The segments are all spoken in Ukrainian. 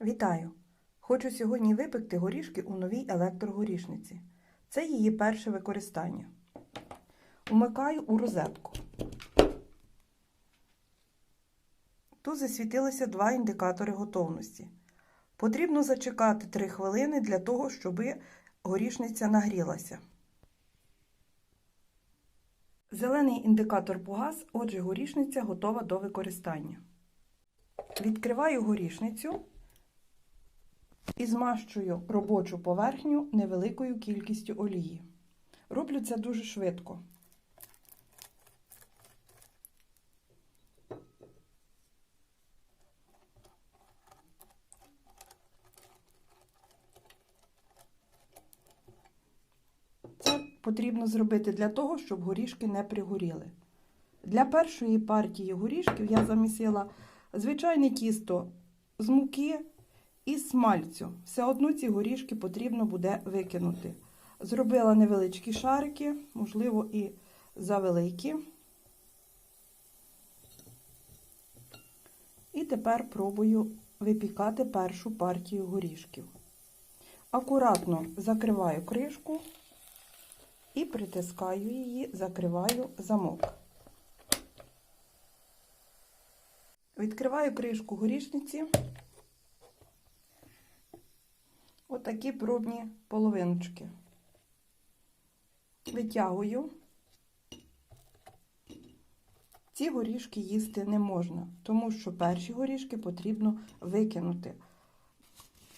Вітаю! Хочу сьогодні випекти горішки у новій електрогорішниці. Це її перше використання. Умикаю у розетку. Тут засвітилися два індикатори готовності. Потрібно зачекати 3 хвилини для того, щоб горішниця нагрілася. Зелений індикатор погас, отже, горішниця готова до використання. Відкриваю горішницю і змащую робочу поверхню невеликою кількістю олії. Роблю це дуже швидко. Це потрібно зробити для того, щоб горішки не пригоріли. Для першої партії горішків я замісила звичайне тісто з муки і смальцю. Все одно ці горішки потрібно буде викинути. Зробила невеличкі шарики, можливо, і завеликі. І тепер пробую випікати першу партію горішків. Акуратно закриваю кришку і притискаю її, закриваю замок. Відкриваю кришку горішниці. Отакі пробні половиночки. Витягую. Ці горішки їсти не можна, тому що перші горішки потрібно викинути.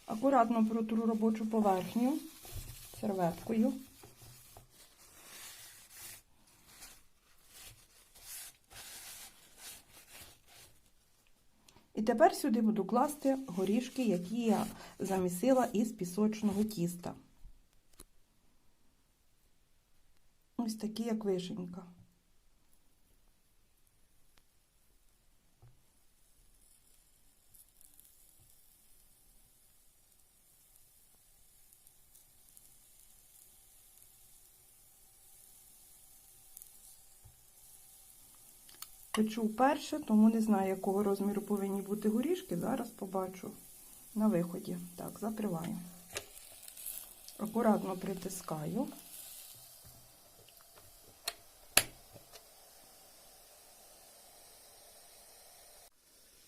Акуратно протру робочу поверхню серветкою. І тепер сюди буду класти горішки, які я замісила із пісочного тіста. Ось такі, як вишенька. Печу вперше, тому не знаю, якого розміру повинні бути горішки. Зараз побачу на виході. Так, закриваю. Акуратно притискаю.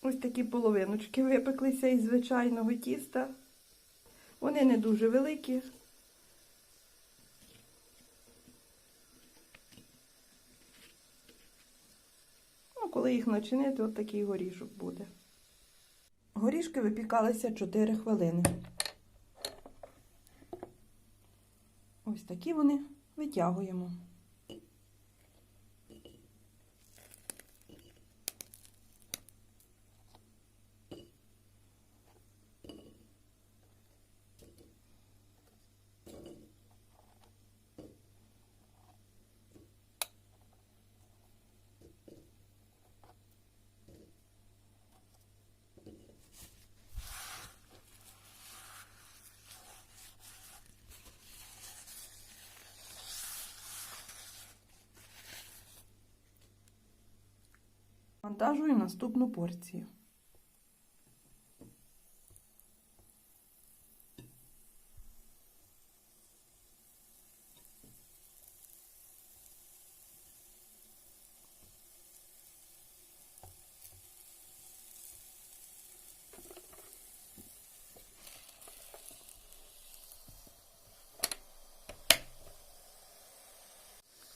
Ось такі половиночки випеклися із звичайного тіста. Вони не дуже великі. Коли їх начинити, от такий горішок буде. Горішки випікалися 4 хвилини. Ось такі вони витягуємо. Вантажую наступну порцію.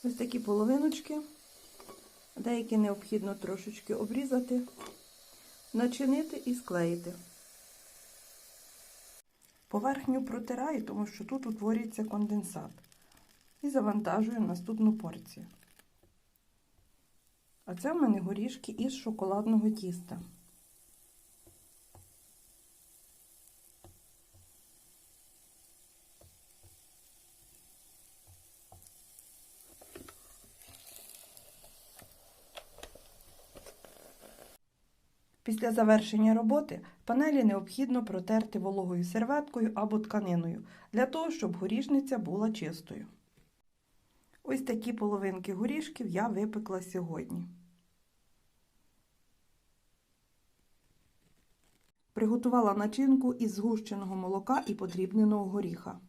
Ось такі половиночки. Деякі необхідно трошечки обрізати, начинити і склеїти. Поверхню протираю, тому що тут утворюється конденсат. І завантажую наступну порцію. А це в мене горішки із шоколадного тіста. Після завершення роботи панелі необхідно протерти вологою серветкою або тканиною для того, щоб горішниця була чистою. Ось такі половинки горішків я випекла сьогодні. Приготувала начинку із згущеного молока і подрібненого горіха.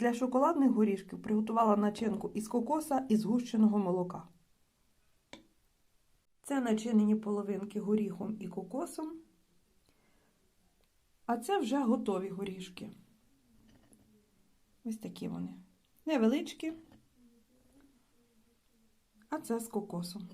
Для шоколадних горішків приготувала начинку із кокоса і згущеного молока. Це начинені половинки горіхом і кокосом. А це вже готові горішки. Ось такі вони. Невеличкі. А це з кокосом.